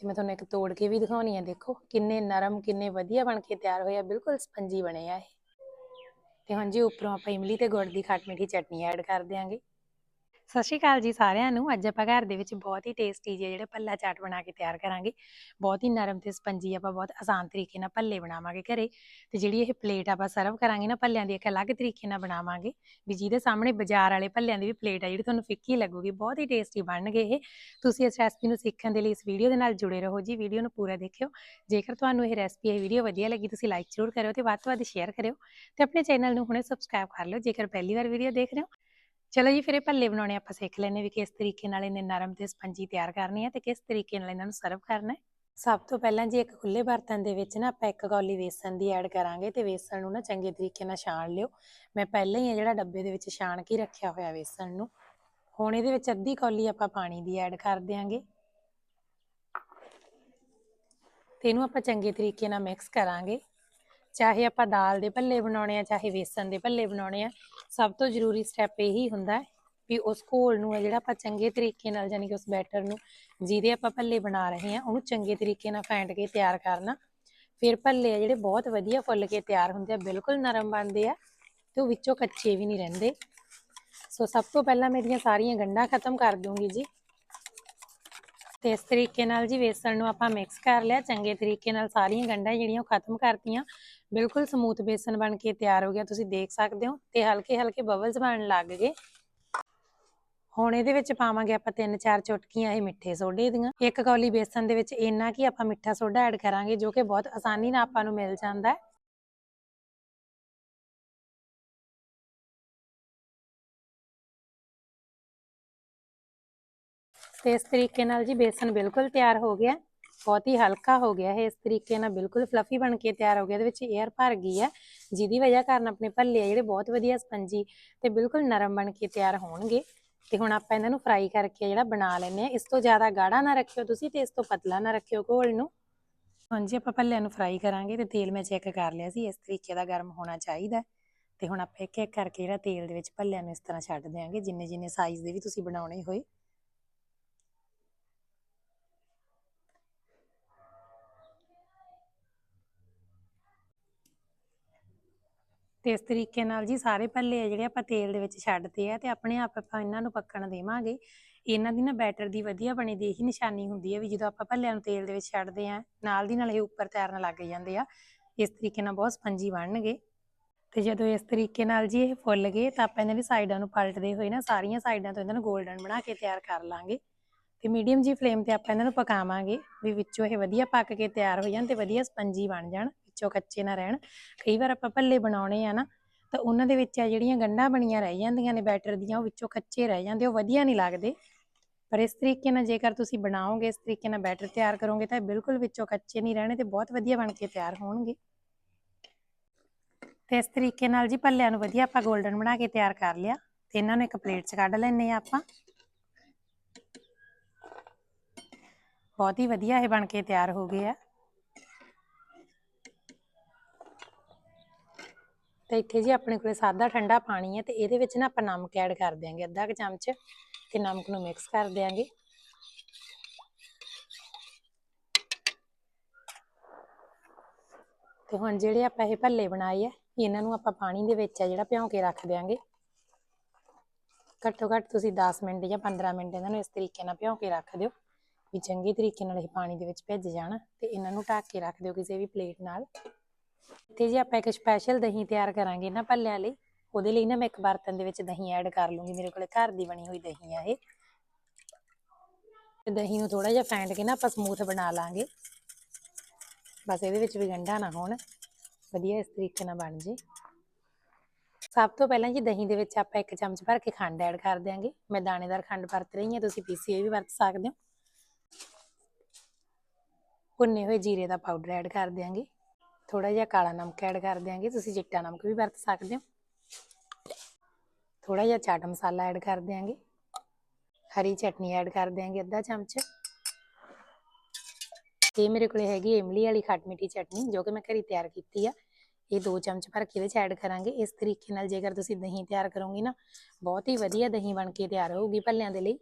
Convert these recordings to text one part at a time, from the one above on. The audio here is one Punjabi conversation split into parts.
ਤੇ ਮੈਂ ਤੁਹਾਨੂੰ ਇੱਕ ਤੋੜ ਕੇ ਵੀ ਦਿਖਾਉਣੀ ਆ, ਦੇਖੋ, ਕਿੰਨੇ ਨਰਮ, ਕਿੰਨੇ ਵਧੀਆ ਬਣ ਕੇ ਤਿਆਰ ਹੋਏ ਆ, ਬਿਲਕੁਲ ਸਪੰਜੀ ਬਣੇ ਆ ਇਹ। ਤੇ ਹਾਂਜੀ, ਉੱਪਰੋਂ ਆਪਾਂ ਇਮਲੀ ਤੇ ਗੁੜ ਦੀ ਖੱਟ ਮਿੱਠੀ ਚਟਨੀ ਐਡ ਕਰ ਦਿਆਂਗੇ। ਸਤਿ ਸ਼੍ਰੀ ਅਕਾਲ ਜੀ ਸਾਰਿਆਂ ਨੂੰ। ਅੱਜ ਆਪਾਂ ਘਰ ਦੇ ਵਿੱਚ ਬਹੁਤ ਹੀ ਟੇਸਟੀ ਜਿਹੇ ਜਿਹੜੇ ਭੱਲਾ ਚਾਟ ਬਣਾ ਕੇ ਤਿਆਰ ਕਰਾਂਗੇ। ਬਹੁਤ ਹੀ ਨਰਮ ਤੇ ਸਪੰਜੀ ਆਪਾਂ ਬਹੁਤ ਆਸਾਨ ਤਰੀਕੇ ਨਾਲ ਭੱਲੇ ਬਣਾਵਾਂਗੇ ਘਰੇ। ਤੇ ਜਿਹੜੀ ਇਹ ਪਲੇਟ ਆਪਾਂ ਸਰਵ ਕਰਾਂਗੇ ਨਾ ਭੱਲਿਆਂ ਦੀ, ਇੱਕ ਅਲੱਗ ਤਰੀਕੇ ਨਾਲ ਬਣਾਵਾਂਗੇ। ਵੀ ਜਿਹਦੇ ਸਾਹਮਣੇ ਬਾਜ਼ਾਰ ਵਾਲੇ ਭੱਲਿਆਂ ਦੀ ਵੀ ਪਲੇਟ ਆ, ਜਿਹੜੀ ਤੁਹਾਨੂੰ ਫਿੱਕੀ ਲੱਗੂਗੀ। ਬਹੁਤ ਹੀ ਟੇਸਟੀ ਬਣਨਗੇ ਇਹ। ਤੁਸੀਂ ਇਸ ਰੈਸਪੀ ਨੂੰ ਸਿੱਖਣ ਦੇ ਲਈ ਇਸ ਵੀਡੀਓ ਦੇ ਨਾਲ ਜੁੜੇ ਰਹੋ ਜੀ। ਵੀਡੀਓ ਨੂੰ ਪੂਰਾ ਦੇਖਿਓ। ਜੇਕਰ ਤੁਹਾਨੂੰ ਇਹ ਰੈਸਪੀ ਇਹ ਵੀਡੀਓ ਵਧੀਆ ਲੱਗੀ, ਤੁਸੀਂ ਲਾਈਕ ਜ਼ਰੂਰ ਕਰਿਓ ਤੇ ਵੱਧ ਤੋਂ ਵੱਧ ਸ਼ੇਅਰ ਕਰਿਓ। ਤੇ ਆਪਣੇ ਚੈਨਲ ਨੂੰ ਹੁਣੇ ਸਬਸਕ੍ਰਾਈਬ ਕਰ ਲਿਓ। ਜੇਕਰ ਪਹਿਲੀ ਵਾਰ ਵੀਡੀਓ ਦੇਖ ਰਹੇ ਹੋ ਚਲੋ ਜੀ, ਫਿਰ ਇਹ ਭੱਲੇ ਬਣਾਉਣੇ ਆਪਾਂ ਸਿੱਖ ਲੈਨੇ ਵੀ ਕਿਸ ਤਰੀਕੇ ਨਾਲ ਇਹਨੇ ਨਰਮ ਤੇ ਸਪੰਜੀ ਤਿਆਰ ਕਰਨੀ ਹੈ ਤੇ ਕਿਸ ਤਰੀਕੇ ਨਾਲ ਇਹਨਾਂ ਨੂੰ ਸਰਵ ਕਰਨਾ ਹੈ। ਸਭ ਤੋਂ ਪਹਿਲਾਂ ਜੀ ਇੱਕ ਖੁੱਲੇ ਬਰਤਨ ਦੇ ਵਿੱਚ ਨਾ ਆਪਾਂ ਇੱਕ ਕੌਲੀ ਵੇਸਣ ਦੀ ਐਡ ਕਰਾਂਗੇ ਤੇ ਵੇਸਣ ਨੂੰ ਨਾ ਚੰਗੇ ਤਰੀਕੇ ਨਾਲ ਛਾਣ ਲਿਓ। ਮੈਂ ਪਹਿਲਾਂ ਹੀ ਇਹ ਜਿਹੜਾ ਡੱਬੇ ਦੇ ਵਿੱਚ ਛਾਣ ਕੇ ਰੱਖਿਆ ਹੋਇਆ ਵੇਸਣ ਨੂੰ, ਹੁਣ ਇਹਦੇ ਵਿੱਚ ਅੱਧੀ ਕੌਲੀ ਆਪਾਂ ਪਾਣੀ ਦੀ ਐਡ ਕਰ ਦਿਆਂਗੇ। ਤੇ ਇਹਨੂੰ ਆਪਾਂ ਚੰਗੇ ਤਰੀਕੇ ਨਾਲ ਮਿਕਸ ਕਰਾਂਗੇ। ਚਾਹੇ ਆਪਾਂ ਦਾਲ ਦੇ ਭੱਲੇ ਬਣਾਉਣੇ ਆ, ਚਾਹੇ ਵੇਸਣ ਦੇ ਭੱਲੇ ਬਣਾਉਣੇ ਆ, ਸਭ ਤੋਂ ਜ਼ਰੂਰੀ ਸਟੈਪ ਇਹੀ ਹੁੰਦਾ ਹੈ ਵੀ ਉਸ ਘੋਲ ਨੂੰ ਹੈ ਜਿਹੜਾ ਆਪਾਂ ਚੰਗੇ ਤਰੀਕੇ ਨਾਲ ਯਾਨੀ ਕਿ ਉਸ ਬੈਟਰ ਨੂੰ ਜਿਹਦੇ ਆਪਾਂ ਭੱਲੇ ਬਣਾ ਰਹੇ ਆ ਉਹਨੂੰ ਚੰਗੇ ਤਰੀਕੇ ਨਾਲ ਫੈਂਟ ਕੇ ਤਿਆਰ ਕਰਨਾ। ਫਿਰ ਭੱਲੇ ਆ ਜਿਹੜੇ ਬਹੁਤ ਵਧੀਆ ਫੁੱਲ ਕੇ ਤਿਆਰ ਹੁੰਦੇ ਆ, ਬਿਲਕੁਲ ਨਰਮ ਬਣਦੇ ਆ ਤੇ ਉਹ ਵਿੱਚੋਂ ਕੱਚੇ ਵੀ ਨਹੀਂ ਰਹਿੰਦੇ। ਸੋ ਸਭ ਤੋਂ ਪਹਿਲਾਂ ਮੇਰੀਆਂ ਸਾਰੀਆਂ ਗੰਢਾਂ ਖਤਮ ਕਰ ਦੂੰਗੀ ਜੀ। ਤੇ ਇਸ ਤਰੀਕੇ ਨਾਲ ਜੀ ਵੇਸਣ ਨੂੰ ਆਪਾਂ ਮਿਕਸ ਕਰ ਲਿਆ, ਚੰਗੇ ਤਰੀਕੇ ਨਾਲ ਸਾਰੀਆਂ ਗੰਢਾਂ ਜਿਹੜੀਆਂ ਉਹ ਖਤਮ ਕਰਤੀਆਂ। ਬਿਲਕੁਲ ਸਮੂਥ ਬੇਸਨ ਬਣ ਕੇ ਤਿਆਰ ਹੋ ਗਿਆ, ਤੁਸੀਂ ਦੇਖ ਸਕਦੇ ਹੋ, ਤੇ ਹਲਕੇ ਹਲਕੇ ਬਬਲਸ ਬਣਨ ਲੱਗ ਗਏ। ਹੁਣ ਇਹਦੇ ਵਿੱਚ ਪਾਵਾਂਗੇ ਆਪਾਂ ਤਿੰਨ ਚਾਰ ਚੁਟਕੀਆਂ, ਇਹ ਮਿੱਠੇ ਸੋਡੇ ਦੀਆਂ। ਇੱਕ ਕੌਲੀ ਬੇਸਨ ਦੇ ਵਿੱਚ ਇੰਨਾ ਕਿ ਆਪਾਂ ਮਿੱਠਾ ਸੋਡਾ ਐਡ ਕਰਾਂਗੇ, ਜੋ ਕਿ ਬਹੁਤ ਆਸਾਨੀ ਨਾਲ ਆਪਾਂ ਨੂੰ ਮਿਲ ਜਾਂਦਾ ਹੈ। ਤੇ ਇਸ ਤਰੀਕੇ ਨਾਲ ਜੀ ਬੇਸਨ ਬਿਲਕੁਲ ਤਿਆਰ ਹੋ ਗਿਆ। ਬਹੁਤ ਹੀ ਹਲਕਾ ਹੋ ਗਿਆ ਹੈ। ਇਸ ਤਰੀਕੇ ਨਾਲ ਬਿਲਕੁਲ ਫਲਫੀ ਬਣ ਕੇ ਤਿਆਰ ਹੋ ਗਿਆ। ਇਹਦੇ ਵਿੱਚ 에ਅਰ ਭਰ ਗਈ ਹੈ, ਜਿਹਦੀ ਵਜ੍ਹਾ ਕਾਰਨ ਆਪਣੇ ਭੱਲੇ ਜਿਹੜੇ ਬਹੁਤ ਵਧੀਆ ਸਪੰਜੀ ਤੇ ਬਿਲਕੁਲ ਨਰਮ ਬਣ ਕੇ ਤਿਆਰ ਹੋਣਗੇ। ਤੇ ਹੁਣ ਆਪਾਂ ਇਹਨਾਂ ਨੂੰ ਫਰਾਈ ਕਰਕੇ ਜਿਹੜਾ ਬਣਾ ਲੈਨੇ ਆ ਇਸ ਤੋਂ ਜ਼ਿਆਦਾ ਗਾੜਾ ਨਾ ਰੱਖਿਓ ਤੁਸੀਂ ਤੇ ਇਸ ਤੋਂ ਪਤਲਾ ਨਾ ਰੱਖਿਓ ਘੋਲ ਨੂੰ। ਹਾਂਜੀ ਆਪਾਂ ਭੱਲਿਆਂ ਨੂੰ ਫਰਾਈ ਕਰਾਂਗੇ ਤੇ ਤੇਲ ਮੈਂ ਚੈੱਕ ਕਰ ਲਿਆ ਸੀ। ਇਸ ਤਰੀਕੇ ਦਾ ਗਰਮ ਹੋਣਾ ਚਾਹੀਦਾ ਤੇ ਹੁਣ ਆਪਾਂ ਇੱਕ ਇੱਕ ਕਰਕੇ ਜਿਹੜਾ ਤੇਲ ਦੇ ਵਿੱਚ ਭੱਲਿਆਂ ਨੂੰ ਇਸ ਤਰ੍ਹਾਂ ਛੱਡ ਦਿਆਂਗੇ ਜਿੰਨੇ ਜਿੰਨੇ ਸਾਈਜ਼ ਦੇ ਵੀ ਤੁਸੀਂ ਬਣਾਉਣੇ ਹੋਏ। ਤੇ ਇਸ ਤਰੀਕੇ ਨਾਲ ਜੀ ਸਾਰੇ ਭੱਲੇ ਆ ਜਿਹੜੇ ਆਪਾਂ ਤੇਲ ਦੇ ਵਿੱਚ ਛੱਡਦੇ ਆ ਤੇ ਆਪਣੇ ਆਪ ਆਪਾਂ ਇਹਨਾਂ ਨੂੰ ਪੱਕਣ ਦੇਵਾਂਗੇ। ਇਹਨਾਂ ਦੀ ਨਾ ਬੈਟਰ ਦੀ ਵਧੀਆ ਬਣੀ ਦੀ ਇਹੀ ਨਿਸ਼ਾਨੀ ਹੁੰਦੀ ਹੈ ਵੀ ਜਦੋਂ ਆਪਾਂ ਭੱਲਿਆਂ ਨੂੰ ਤੇਲ ਦੇ ਵਿੱਚ ਛੱਡਦੇ ਆ, ਨਾਲ ਦੀ ਨਾਲ ਇਹ ਉੱਪਰ ਤੈਰਨ ਲੱਗ ਜਾਂਦੇ ਆ। ਇਸ ਤਰੀਕੇ ਨਾਲ ਬਹੁਤ ਸਪੰਜੀ ਬਣਨਗੇ। ਤੇ ਜਦੋਂ ਇਸ ਤਰੀਕੇ ਨਾਲ ਜੀ ਇਹ ਫੁੱਲ ਗਏ ਤਾਂ ਆਪਾਂ ਇਹਨਾਂ ਦੀ ਸਾਈਡਾਂ ਨੂੰ ਪਲਟਦੇ ਹੋਏ ਨਾ ਸਾਰੀਆਂ ਸਾਈਡਾਂ ਤੋਂ ਇਹਨਾਂ ਨੂੰ 골ਡਨ ਬਣਾ ਕੇ ਤਿਆਰ ਕਰ ਲਾਂਗੇ। ਤੇ ਮੀਡੀਅਮ ਜੀ ਫਲੇਮ ਤੇ ਆਪਾਂ ਇਹਨਾਂ ਨੂੰ ਪਕਾਵਾਂਗੇ ਵੀ ਵਿੱਚੋਂ ਇਹ ਵਧੀਆ ਪੱਕ ਕੇ ਤਿਆਰ ਹੋ ਜਾਣ ਤੇ ਵਧੀਆ ਸਪੰਜੀ ਬਣ ਜਾਣ। ਵਿੱਚੋਂ ਕੱਚੇ ਨਾ ਰਹਿਣ। ਕਈ ਵਾਰ ਆਪਾਂ ਭੱਲੇ ਬਣਾਉਣੇ ਆ ਨਾ, ਤਾਂ ਉਹਨਾਂ ਦੇ ਵਿੱਚ ਆ ਜਿਹੜੀਆਂ ਗੰਢਾਂ ਬਣੀਆਂ ਰਹਿ ਜਾਂਦੀਆਂ ਨੇ ਬੈਟਰ ਦੀਆਂ, ਉਹ ਵਿੱਚੋਂ ਕੱਚੇ ਰਹਿ ਜਾਂਦੇ, ਉਹ ਵਧੀਆ ਨਹੀਂ ਲੱਗਦੇ। ਪਰ ਇਸ ਤਰੀਕੇ ਨਾਲ ਜੇਕਰ ਤੁਸੀਂ ਬਣਾਓਗੇ, ਇਸ ਤਰੀਕੇ ਨਾਲ ਬੈਟਰ ਤਿਆਰ ਕਰੋਗੇ, ਤਾਂ ਬਿਲਕੁਲ ਵਿੱਚੋਂ ਕੱਚੇ ਨਹੀਂ ਰਹਿਣੇ ਤੇ ਬਹੁਤ ਵਧੀਆ ਬਣ ਕੇ ਤਿਆਰ ਹੋਣਗੇ। ਤੇ ਇਸ ਤਰੀਕੇ ਨਾਲ ਜੀ ਭੱਲਿਆਂ ਨੂੰ ਵਧੀਆ ਆਪਾਂ 골ਡਨ ਬਣਾ ਕੇ ਤਿਆਰ ਕਰ ਲਿਆ, ਤੇ ਇਹਨਾਂ ਨੂੰ ਇੱਕ ਪਲੇਟ 'ਚ ਕੱਢ ਲੈਣੇ ਆ ਆਪਾਂ। ਬਹੁਤ ਹੀ ਵਧੀਆ ਇਹ ਬਣ ਕੇ ਤਿਆਰ ਹੋ ਗਏ ਆ। ਤੇ ਇੱਥੇ ਜੀ ਆਪਣੇ ਕੋਲੇ ਸਾਦਾ ਠੰਡਾ ਪਾਣੀ ਹੈ ਤੇ ਇਹਦੇ ਵਿੱਚ ਨਾ ਆਪਾਂ ਨਮਕ ਐਡ ਕਰ ਦਿਆਂਗੇ, ਅੱਧਾ ਕੁ ਚਮਚ ਤੇ ਨਮਕ ਨੂੰ ਮਿਕਸ ਕਰ ਦਿਆਂਗੇ। ਤੇ ਹੁਣ ਜਿਹੜੇ ਆਪਾਂ ਇਹ ਭੱਲੇ ਬਣਾਏ ਆ, ਇਹਨਾਂ ਨੂੰ ਆਪਾਂ ਪਾਣੀ ਦੇ ਵਿੱਚ ਆ ਜਿਹੜਾ ਭਿਉਂ ਕੇ ਰੱਖ ਦਿਆਂਗੇ। ਘੱਟੋ ਘੱਟ ਤੁਸੀਂ 10 ਮਿੰਟ ਜਾਂ 15 ਮਿੰਟ ਇਹਨਾਂ ਨੂੰ ਇਸ ਤਰੀਕੇ ਨਾਲ ਭਿਉਂ ਕੇ ਰੱਖ ਦਿਓ, ਵੀ ਚੰਗੀ ਤਰੀਕੇ ਨਾਲ ਇਹ ਪਾਣੀ ਦੇ ਵਿੱਚ ਭਿੱਜ ਜਾਣ ਤੇ ਇਹਨਾਂ ਨੂੰ ਢੱਕ ਕੇ ਰੱਖ ਦਿਓ ਕਿਸੇ ਵੀ ਪਲੇਟ ਨਾਲ। ਇੱਥੇ ਜੀ ਆਪਾਂ ਇੱਕ ਸਪੈਸ਼ਲ ਦਹੀਂ ਤਿਆਰ ਕਰਾਂਗੇ ਨਾ ਭੱਲਿਆਂ ਲਈ, ਉਹਦੇ ਲਈ ਨਾ ਮੈਂ ਇੱਕ ਬਰਤਨ ਦੇ ਵਿੱਚ ਦਹੀਂ ਐਡ ਕਰ ਲੂੰਗੀ, ਮੇਰੇ ਕੋਲੇ ਘਰ ਦੀ ਬਣੀ ਹੋਈ ਦਹੀਂ ਆ ਇਹ। ਤੇ ਦਹੀਂ ਨੂੰ ਥੋੜਾ ਜਿਹਾ ਫੈਂਟ ਕੇ ਨਾ ਆਪਾਂ ਸਮੂਥ ਬਣਾ ਲਾਂਗੇ। ਬਸ ਇਹਦੇ ਵਿੱਚ ਵੀ ਗੰਢਾ ਨਾ ਹੋਣ, ਵਧੀਆ ਇਸ ਤਰੀਕੇ ਨਾਲ ਬਣ ਜੇ। ਸਭ ਤੋਂ ਪਹਿਲਾਂ ਜੀ ਦਹੀਂ ਦੇ ਵਿੱਚ ਆਪਾਂ ਇੱਕ ਚਮਚ ਭਰ ਕੇ ਖੰਡ ਐਡ ਕਰ ਦਿਆਂਗੇ। ਮੈਂ ਦਾਣੇਦਾਰ ਖੰਡ ਵਰਤ ਰਹੀ ਹਾਂ, ਤੁਸੀਂ ਪੀਸੀ ਹੋਈ ਵੀ ਵਰਤ ਸਕਦੇ ਹੋ। ਭੁੰਨੇ ਹੋਏ ਜੀਰੇ ਦਾ ਪਾਊਡਰ ਐਡ ਕਰ ਦਿਆਂਗੇ। ਥੋੜਾ ਜਿਹਾ ਕਾਲਾ ਨਮਕ ਐਡ ਕਰ ਦਿਆਂਗੇ, ਤੁਸੀਂ ਚਿੱਟਾ ਨਮਕ ਵੀ ਵਰਤ ਸਕਦੇ ਹੋ। ਥੋੜਾ ਜਿਹਾ ਚਾਟ ਮਸਾਲਾ ਐਡ ਕਰ ਦਿਆਂਗੇ। ਹਰੀ ਚਟਨੀ ਐਡ ਕਰ ਦਿਆਂਗੇ ਅੱਧਾ ਚਮਚ। ਤੇ ਮੇਰੇ ਕੋਲੇ ਹੈਗੀ ਇਮਲੀ ਵਾਲੀ ਖੱਟ ਮਿੱਠੀ ਚਟਨੀ, ਜੋ ਕਿ ਮੈਂ ਘਰੀ ਤਿਆਰ ਕੀਤੀ ਆ। ਇਹ ਦੋ ਚਮਚ ਭਰ ਕੇ ਇਹਦੇ ਚ ਐਡ ਕਰਾਂਗੇ। ਇਸ ਤਰੀਕੇ ਨਾਲ ਜੇਕਰ ਤੁਸੀਂ ਦਹੀਂ ਤਿਆਰ ਕਰੋਗੇ ਨਾ, ਬਹੁਤ ਹੀ ਵਧੀਆ ਦਹੀਂ ਬਣ ਕੇ ਤਿਆਰ ਹੋਊਗੀ ਭੱਲਿਆਂ ਦੇ ਲਈ।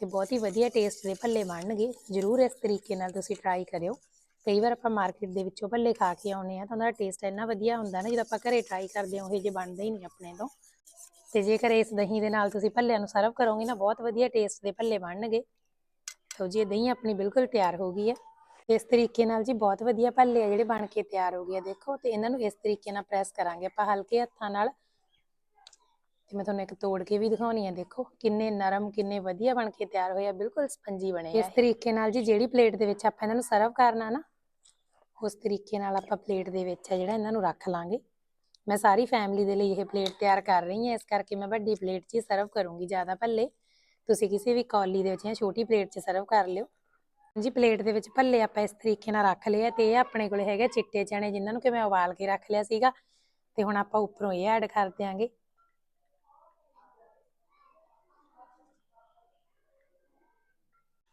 ਤੇ ਬਹੁਤ ਹੀ ਵਧੀਆ ਟੇਸਟ ਦੇ ਭੱਲੇ ਬਣਨਗੇ। ਜਰੂਰ ਇਸ ਤਰੀਕੇ ਨਾਲ ਤੁਸੀਂ ਟਰਾਈ ਕਰਿਓ। ਕਈ ਵਾਰ ਆਪਾਂ ਮਾਰਕੀਟ ਦੇ ਵਿੱਚੋਂ ਭੱਲੇ ਖਾ ਕੇ ਆਉਨੇ ਆ ਤਾਂ ਉਹਦਾ ਟੇਸਟ ਇੰਨਾ ਵਧੀਆ ਹੁੰਦਾ ਨਾ ਜਦੋਂ ਆਪਾਂ ਘਰੇ ਟਰਾਈ ਕਰਦੇ ਹਾਂ ਉਹ ਜੇ ਬਣਦਾ ਹੀ ਨਹੀਂ ਆਪਣੇ ਤੋਂ। ਤੇ ਜੇਕਰ ਇਸ ਦਹੀਂ ਦੇ ਨਾਲ ਤੁਸੀਂ ਭੱਲਿਆਂ ਨੂੰ ਸਰਵ ਕਰੋਗੇ ਨਾ ਬਹੁਤ ਵਧੀਆ ਟੇਸਟ ਦੇ ਭੱਲੇ ਬਣਨਗੇ। ਤੋ ਜੀ ਇਹ ਦਹੀਂ ਆਪਣੀ ਬਿਲਕੁਲ ਤਿਆਰ ਹੋ ਗਈ ਹੈ। ਇਸ ਤਰੀਕੇ ਨਾਲ ਜੀ ਬਹੁਤ ਵਧੀਆ ਭੱਲੇ ਆ ਜਿਹੜੇ ਬਣ ਕੇ ਤਿਆਰ ਹੋ ਗਏ ਆ ਦੇਖੋ। ਤੇ ਇਹਨਾਂ ਨੂੰ ਇਸ ਤਰੀਕੇ ਨਾਲ ਪ੍ਰੈਸ ਕਰਾਂਗੇ ਆਪਾਂ ਹਲਕੇ ਹੱਥਾਂ ਨਾਲ। ਤੇ ਮੈਂ ਤੁਹਾਨੂੰ ਇੱਕ ਤੋੜ ਕੇ ਵੀ ਦਿਖਾਉਣੀ ਆ ਦੇਖੋ। ਕਿੰਨੇ ਨਰਮ ਕਿੰਨੇ ਵਧੀਆ ਬਣ ਕੇ ਤਿਆਰ ਹੋਏ ਆ ਬਿਲਕੁਲ ਸਪੰਜੀ ਬਣੇ ਆ ਇਸ ਤਰੀਕੇ ਨਾਲ ਜੀ ਜਿਹੜੀ ਪਲੇਟ ਦੇ ਵਿੱਚ ਆਪਾਂ ਇਹਨਾਂ ਨੂੰ ਸਰਵ ਕਰਨਾ ਨਾ ਉਸ ਤਰੀਕੇ ਨਾਲ ਆਪਾਂ ਪਲੇਟ ਦੇ ਵਿੱਚ ਹੈ ਜਿਹੜਾ ਇਹਨਾਂ ਨੂੰ ਰੱਖ ਲਾਂਗੇ। ਮੈਂ ਸਾਰੀ ਫੈਮਿਲੀ ਦੇ ਲਈ ਇਹ ਪਲੇਟ ਤਿਆਰ ਕਰ ਰਹੀ ਹਾਂ। ਇਸ ਕਰਕੇ ਮੈਂ ਵੱਡੀ ਪਲੇਟ 'ਚ ਹੀ ਸਰਵ ਕਰੂੰਗੀ ਜ਼ਿਆਦਾ ਭੱਲੇ। ਤੁਸੀਂ ਕਿਸੇ ਵੀ ਕੌਲੀ ਦੇ ਵਿੱਚ ਜਾਂ ਛੋਟੀ ਪਲੇਟ 'ਚ ਸਰਵ ਕਰ ਲਿਓ। ਜੀ ਪਲੇਟ ਦੇ ਵਿੱਚ ਭੱਲੇ ਆਪਾਂ ਇਸ ਤਰੀਕੇ ਨਾਲ ਰੱਖ ਲਏ ਆ ਤੇ ਇਹ ਆਪਣੇ ਕੋਲੇ ਹੈਗੇ ਚਿੱਟੇ ਚਣੇ ਜਿਨ੍ਹਾਂ ਨੂੰ ਕਿ ਮੈਂ ਉਬਾਲ ਕੇ ਰੱਖ ਲਿਆ ਸੀਗਾ। ਤੇ ਹੁਣ ਆਪਾਂ ਉੱਪਰੋਂ ਇਹ ਐਡ ਕਰ ਦਿਆਂਗੇ।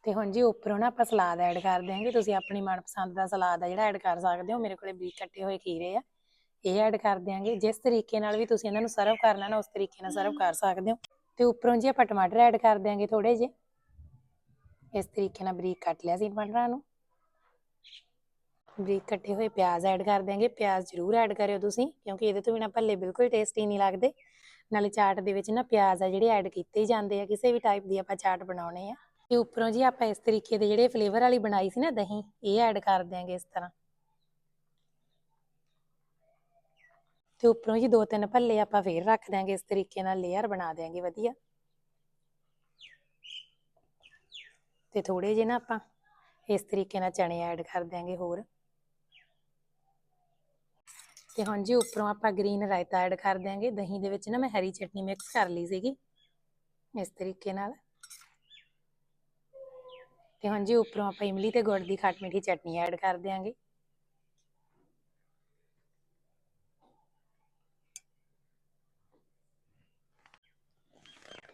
ਤੇ ਹੁਣ ਜੀ ਉੱਪਰੋਂ ਨਾ ਆਪਾਂ ਸਲਾਦ ਐਡ ਕਰ ਦਿਆਂਗੇ, ਤੁਸੀਂ ਆਪਣੀ ਮਨਪਸੰਦ ਦਾ ਸਲਾਦ ਆ ਜਿਹੜਾ ਐਡ ਕਰ ਸਕਦੇ ਹੋ, ਮੇਰੇ ਕੋਲੇ ਬਰੀਕ ਕੱਟੇ ਹੋਏ ਖੀਰੇ ਆ, ਇਹ ਐਡ ਕਰ ਦਿਆਂਗੇ, ਜਿਸ ਤਰੀਕੇ ਨਾਲ ਵੀ ਤੁਸੀਂ ਇਹਨਾਂ ਨੂੰ ਸਰਵ ਕਰਨਾ ਨਾ ਉਸ ਤਰੀਕੇ ਨਾਲ ਸਰਵ ਕਰ ਸਕਦੇ ਹੋ। ਤੇ ਉੱਪਰੋਂ ਜੀ ਆਪਾਂ ਟਮਾਟਰ ਐਡ ਕਰ ਦਿਆਂਗੇ ਥੋੜੇ ਜਿਹੇ। ਇਸ ਤਰੀਕੇ ਨਾਲ ਬਰੀਕ ਕੱਟ ਲਿਆ ਸੀ ਟਮਾਟਰਾਂ ਨੂੰ। ਬਰੀਕ ਕੱਟੇ ਹੋਏ ਪਿਆਜ਼ ਐਡ ਕਰ ਦਿਆਂਗੇ। ਪਿਆਜ਼ ਜ਼ਰੂਰ ਐਡ ਕਰਿਓ ਤੁਸੀਂ, ਕਿਉਂਕਿ ਇਹਦੇ ਤੋਂ ਬਿਨਾ ਭੱਲੇ ਬਿਲਕੁਲ ਟੇਸਟੀ ਨਹੀਂ ਲੱਗਦੇ। ਨਾਲੇ ਚਾਟ ਦੇ ਵਿੱਚ ਨਾ ਪਿਆਜ਼ ਆ ਜਿਹੜੇ ਐਡ ਕੀਤੇ ਹੀ ਜਾਂਦੇ ਆ, ਕਿਸੇ ਵੀ ਟਾਈਪ ਦੀ ਆਪਾਂ ਚਾਟ ਬਣਾਉਣੇ ਆ। ਤੇ ਉੱਪਰੋਂ ਜੀ ਆਪਾਂ ਇਸ ਤਰੀਕੇ ਦੇ ਜਿਹੜੇ ਫਲੇਵਰ ਵਾਲੀ ਬਣਾਈ ਸੀ ਨਾ ਦਹੀਂ, ਇਹ ਐਡ ਕਰ ਦਿਆਂਗੇ ਇਸ ਤਰ੍ਹਾਂ। ਤੇ ਉੱਪਰੋਂ ਜੀ ਦੋ ਤਿੰਨ ਭੱਲੇ ਆਪਾਂ ਫੇਰ ਰੱਖ ਦਿਆਂਗੇ, ਇਸ ਤਰੀਕੇ ਨਾਲ ਲੇਅਰ ਬਣਾ ਦਿਆਂਗੇ, ਵਧੀਆ। ਤੇ ਥੋੜੇ ਜਿਹੇ ਨਾ ਆਪਾਂ ਇਸ ਤਰੀਕੇ ਨਾਲ ਚਣੇ ਐਡ ਕਰ ਦਿਆਂਗੇ ਹੋਰ। ਤੇ ਹੁਣ ਜੀ ਉੱਪਰੋਂ ਆਪਾਂ ਗ੍ਰੀਨ ਰਾਇਤਾ ਐਡ ਕਰ ਦਿਆਂਗੇ। ਦਹੀਂ ਦੇ ਵਿੱਚ ਨਾ ਮੈਂ ਹਰੀ ਚਟਨੀ ਮਿਕਸ ਕਰ ਲਈ ਸੀਗੀ, ਇਸ ਤਰੀਕੇ ਨਾਲ। ਤੇ ਹੁਣ ਜੀ ਉੱਪਰੋਂ ਆਪਾਂ ਇਮਲੀ ਤੇ ਗੁੜ ਦੀ ਖੱਟ ਮਿੱਠੀ ਚਟਨੀ ਐਡ ਕਰ ਦਿਆਂਗੇ।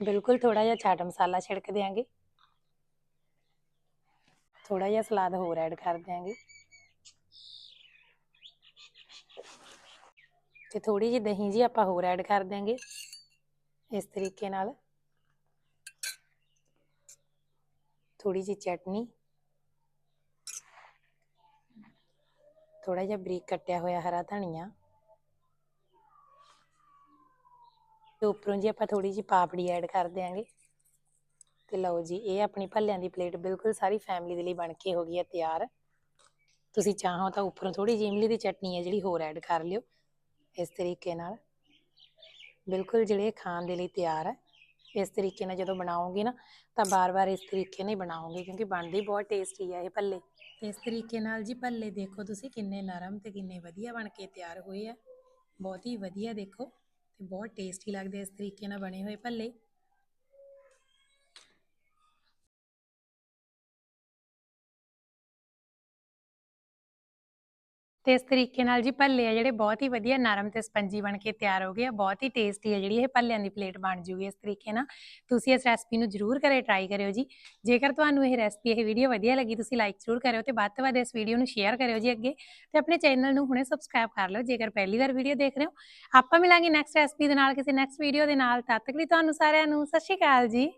ਬਿਲਕੁਲ ਥੋੜਾ ਜਿਹਾ ਚਾਟ ਮਸਾਲਾ ਛਿੜਕ ਦਿਆਂਗੇ। ਥੋੜਾ ਜਿਹਾ ਸਲਾਦ ਹੋਰ ਐਡ ਕਰ ਦਿਆਂਗੇ। ਤੇ ਥੋੜੀ ਜਿਹੀ ਦਹੀਂ ਜੀ ਆਪਾਂ ਹੋਰ ਐਡ ਕਰ ਦਿਆਂਗੇ। ਇਸ ਤਰੀਕੇ ਨਾਲ। ਥੋੜੀ ਜਿਹੀ ਚਟਨੀ। ਥੋੜਾ ਜਿਹਾ ਬਰੀਕ ਕੱਟਿਆ ਹੋਇਆ ਹਰਾ ਧਨੀਆ। ਤੇ ਉੱਪਰੋਂ ਜੀ ਆਪਾਂ ਥੋੜੀ ਜਿਹੀ ਪਾਪੜੀ ਐਡ ਕਰ ਦਿਆਂਗੇ। ਤੇ ਲਓ ਜੀ, ਇਹ ਆਪਣੀ ਭੱਲਿਆਂ ਦੀ ਪਲੇਟ ਬਿਲਕੁਲ ਸਾਰੀ ਫੈਮਿਲੀ ਦੇ ਲਈ ਬਣ ਕੇ ਹੋ ਗਈ ਹੈ ਤਿਆਰ। ਤੁਸੀਂ ਚਾਹੋ ਤਾਂ ਉੱਪਰੋਂ ਥੋੜੀ ਜਿਹੀ ਇਮਲੀ ਦੀ ਚਟਨੀ ਹੈ ਜਿਹੜੀ ਹੋਰ ਐਡ ਕਰ ਲਿਓ ਇਸ ਤਰੀਕੇ ਨਾਲ। ਬਿਲਕੁਲ ਜਿਹੜੇ ਖਾਣ ਦੇ ਲਈ ਤਿਆਰ ਹੈ। ਇਸ ਤਰੀਕੇ ਨਾਲ ਜਦੋਂ ਬਣਾਓਗੇ ਨਾ, ਤਾਂ ਬਾਰ-ਬਾਰ ਇਸ ਤਰੀਕੇ ਨਾਲ ਹੀ ਬਣਾਓਗੇ, ਕਿਉਂਕਿ ਬਣਦੇ ਬਹੁਤ ਟੇਸਟੀ ਆ ਇਹ ਭੱਲੇ। ਇਸ ਤਰੀਕੇ ਨਾਲ ਜੀ ਭੱਲੇ ਦੇਖੋ ਤੁਸੀਂ ਕਿੰਨੇ ਨਰਮ ਤੇ ਕਿੰਨੇ ਵਧੀਆ ਬਣ ਕੇ ਤਿਆਰ ਹੋਏ ਆ। ਬਹੁਤ ਹੀ ਵਧੀਆ ਦੇਖੋ ਤੇ ਬਹੁਤ ਟੇਸਟੀ ਲੱਗਦੇ ਇਸ ਤਰੀਕੇ ਨਾਲ ਬਣੇ ਹੋਏ ਭੱਲੇ। ਤੇ ਇਸ ਤਰੀਕੇ ਨਾਲ ਜੀ ਭੱਲੇ ਆ ਜਿਹੜੇ ਬਹੁਤ ਹੀ ਵਧੀਆ ਨਰਮ ਤੇ ਸਪੰਜੀ ਬਣ ਕੇ ਤਿਆਰ ਹੋ ਗਏ ਆ, ਬਹੁਤ ਹੀ ਟੇਸਟੀ ਹੈ ਜਿਹੜੀ ਇਹ ਭੱਲਿਆਂ ਦੀ ਪਲੇਟ ਬਣ ਜੂਗੀ ਇਸ ਤਰੀਕੇ ਨਾਲ। ਤੁਸੀਂ ਇਸ ਰੈਸਪੀ ਨੂੰ ਜਰੂਰ ਕਰੇ ਟਰਾਈ ਕਰਿਓ ਜੀ। ਜੇਕਰ ਤੁਹਾਨੂੰ ਇਹ ਰੈਸਪੀ ਇਹ ਵੀਡੀਓ ਵਧੀਆ ਲੱਗੀ, ਤੁਸੀਂ ਲਾਈਕ ਜਰੂਰ ਕਰਿਓ ਤੇ ਵੱਧ ਤੋਂ ਵੱਧ ਇਸ ਵੀਡੀਓ ਨੂੰ ਸ਼ੇਅਰ ਕਰਿਓ ਜੀ ਅੱਗੇ ਤੇ ਆਪਣੇ ਚੈਨਲ ਨੂੰ ਹੁਣੇ ਸਬਸਕ੍ਰਾਈਬ ਕਰ ਲਓ ਜੇਕਰ ਪਹਿਲੀ ਵਾਰ ਵੀਡੀਓ ਦੇਖ ਰਹੇ ਹੋ। ਆਪਾਂ ਮਿਲਾਂਗੇ ਨੈਕਸਟ ਰੈਸਪੀ ਦੇ ਨਾਲ, ਕਿਸੇ ਨੈਕਸਟ ਵੀਡੀਓ ਦੇ ਨਾਲ। ਤਦ ਤੱਕ ਲਈ ਤੁਹਾਨੂੰ ਸਾਰਿਆਂ ਨੂੰ ਸਤਿ ਸ਼੍ਰੀ ਅਕਾਲ ਜੀ।